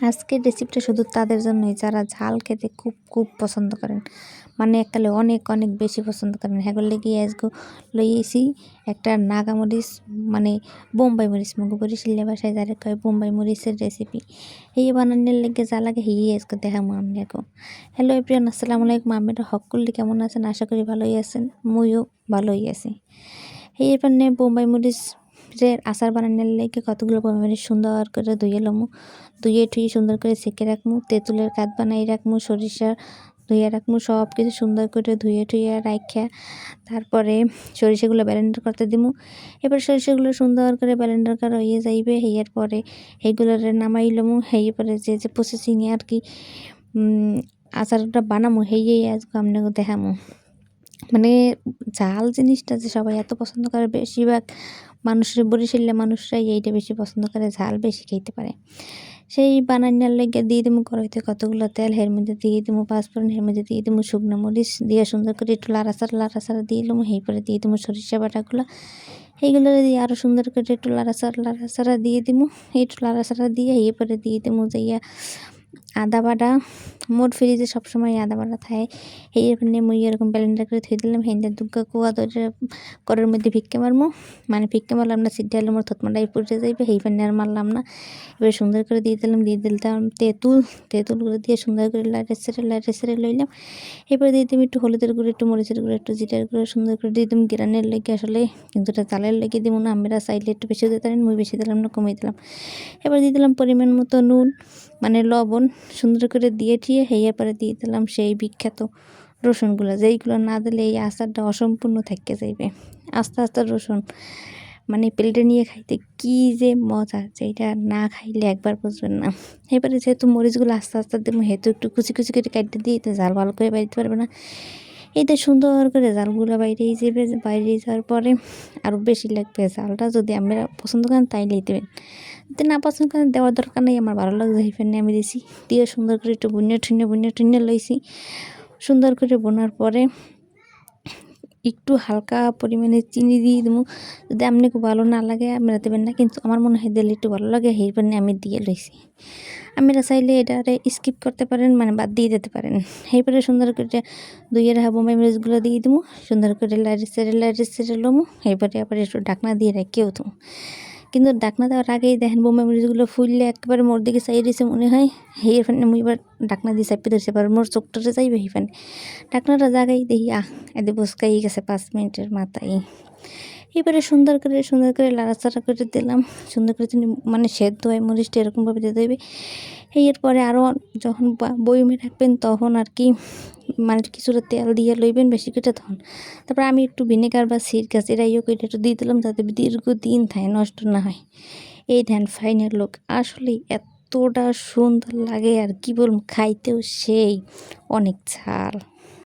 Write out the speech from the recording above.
আজকের রেসিপিটা শুধু তাদের জন্যই, যারা ঝাল খেতে খুব খুব পছন্দ করেন। মানে এককালে অনেক অনেক বেশি পছন্দ করেন। হ্যাঁ লেগে আজকে লইয়েছি একটা নাগামরিচ মানে বোম্বাই মরিচ। মুখ বরিশিল্লা বাসায় যারা কয় বোম্বাই মরিচের রেসিপি এই বানানোর লেগে যা লাগে হিয়ে আজকে দেখামো আমি এখন। হ্যালো এপ্রিয়ান আসসালামু আলাইকুম। আমিরা হকুল্লি কেমন আছেন? আশা করি ভালোই আছেন। মুইও ভালোই আছি। এই এবার বোম্বাই মরিচ যে আচার বানানোর লেগে কতগুলো পরিমাণে সুন্দর করে ধুয়ে লমু। ধুয়ে টুয়ে সুন্দর করে সেঁকে রাখমু, তেঁতুলের কাত বানাই রাখমু, সরিষার ধুয়ে রাখমু সব কিছু সুন্দর করে ধুয়ে টুয়ে রাখা তারপরে সরিষাগুলো ব্যালেন্ডার করতে দিমু। এবার সরিষাগুলো সুন্দর করে ব্যালেন্ডার করা হয়ে যাইবে হেয়ার পরে সেইগুলোর নামাই লমু। হেই পরে যে যে প্রসেসিংয়ে আর কি আচারটা বানামু হেই আজকে আপনাকে দেখামু। মানে ঝাল জিনিসটা যে সবাই এত পছন্দ করে বেশিরভাগ মানুষের বরিশাল্লা মানুষরাই এইটা বেশি পছন্দ করে, ঝাল বেশি খেতে পারে। সেই বানানোর লেগে দিয়ে দেবো কড়াইতে কতগুলো তেল, এর মধ্যে দিয়ে দেবো পাঁচফোড়ন, এর মধ্যে দিয়ে দেবো শুকনো মরিচ, দিয়ে সুন্দর করে একটু লাড়াচাড়া লাড়াচাড়া দিয়ে দেবো পরে দিয়ে দেবো সরিষা বাটাগুলো। এইগুলো দিয়ে আরও সুন্দর করে একটু লাড়াচাড়া লাড়াচাড়া দিয়ে দেবো একটু লাড়াচাড়া দিয়ে পরে দিয়ে দেবো যাইয়া আদা বাটা, মোট ফ্রিজে সবসময় আদা বাটা থাকে। এই এখানে মুই এরকম ব্যালেন্ডার করে থুয়ে দিলাম হেন্দে দুগ্গা কুয়া ধরে করের মধ্যে ভিক্ষে মারমু। মানে ভিক্ষে মারলাম না, সিদ্ধ আলু মোর থতমাটাই পড়ে যাইবে, সেই ফেনে আর মারলাম না। এবার সুন্দর করে দিয়ে দিলাম দিয়ে দিলাম তেঁতুল তেঁতুল করে দিয়ে সুন্দর করে লাইটে সেরে লাইটে সেরে লইলাম। এরপরে দিয়ে দিলাম একটু হলুদের গুঁড়ো, একটু মরিচের গুঁড়ো, একটু জিরার গুঁড়ো, সুন্দর করে দিয়ে দিলাম গ্রানের লেগে আসলে, কিন্তু এটা চালের লেগে দিব না, আমরা চাইলে একটু বেশি দিতে পারেন, মুই বেশি দিলাম না কমিয়ে দিলাম। এবার দিয়ে দিলাম পরিমাণ মতো নুন মানে লবণ সুন্দর করে দিয়ে ঠিয়ে হেয়ে পরে দিয়ে দিলাম সেই বিখ্যাত রসুনগুলো। যেইগুলো না দিলে এই আচারটা অসম্পূর্ণ থাকতে যাইবে। আস্তে আস্তে রসুন মানে প্লেটে নিয়ে খাইতে কি যে মজা যেটা না খাইলে একবার বুঝবেন না। এবারে যেহেতু মরিচগুলো আস্তে আস্তে দেবো হেতু একটু কুচি কুচি করে কাটতে দিয়ে তো জাল ভালো করে বাড়িতে পারবে না। এইটা সুন্দর করে জালগুলো বাইরে যাবে বাইরে যাওয়ার পরে আরও বেশি লাগবে জালটা যদি আমরা পছন্দ করেন তাইলেই দেবেন। যদি না পছন্দ করেন দেওয়ার দরকার নেই, আমার ভালো লাগছে এই ফেনে আমি দিয়েছি দিয়ে সুন্দর করে একটু বুনিয়ে ঠুনে বুনিয়ে ঠুনে লইছি। সুন্দর করে বোনার পরে একটু হালকা পরিমাণে চিনি দিয়ে দেবো যদি আপনি খুব ভালো না লাগে আপনারা দেবেন না, কিন্তু আমার মনে হয় দিলে একটু ভালো লাগে, সেই জন্য আমি দিয়ে লইছি আপনারা চাইলে এটারে স্কিপ করতে পারেন মানে বাদ দিয়ে দিতে পারেন। সেইপরে সুন্দর করে দইয়ের হাবো মেমরিজগুলো দিয়ে দেবো সুন্দর করে লাইট সেরে লাইট সেরে লমো সেইপরে আবার একটু ঢাকনা দিয়ে রেখেও তো কিন্তু ডাকনা দেওয়ার আগেই দেখেন বোমা মরিচগুলো ফুললে একেবারে মোর দিকে চাই দিয়েছে মনে হয়। হেয়ের ফেনে মুই এবার ডাকনা দিয়ে চাপি ধরছে, এবার মোর চোখটাতে যাইবে হেফান ডাকনাটা জাগাই দেখি, আহ এদের বসকাই গেছে পাঁচ মিনিটের মাথায়। এবারে সুন্দর করে সুন্দর করে লাড়াচাড়া করে দিলাম। সুন্দর করে মানে সেদ্ধ হয় মরিচটা এরকমভাবে দিয়ে দেবে। এরপরে আরও যখন বইমে রাখবেন তখন আর কি মানে কিছুটা তেল দিয়ে লইবেন বেশি করে তখন। তারপর আমি একটু ভিনেগার বা সির গাছ এরাইও করে একটু দিয়ে দিলাম যাতে দীর্ঘদিন থাকে নষ্ট না হয়। এই ধ্যান ফাইনের লোক আসলে এতটা সুন্দর লাগে আর কি বলুন খাইতেও সেই অনেক ঝাল।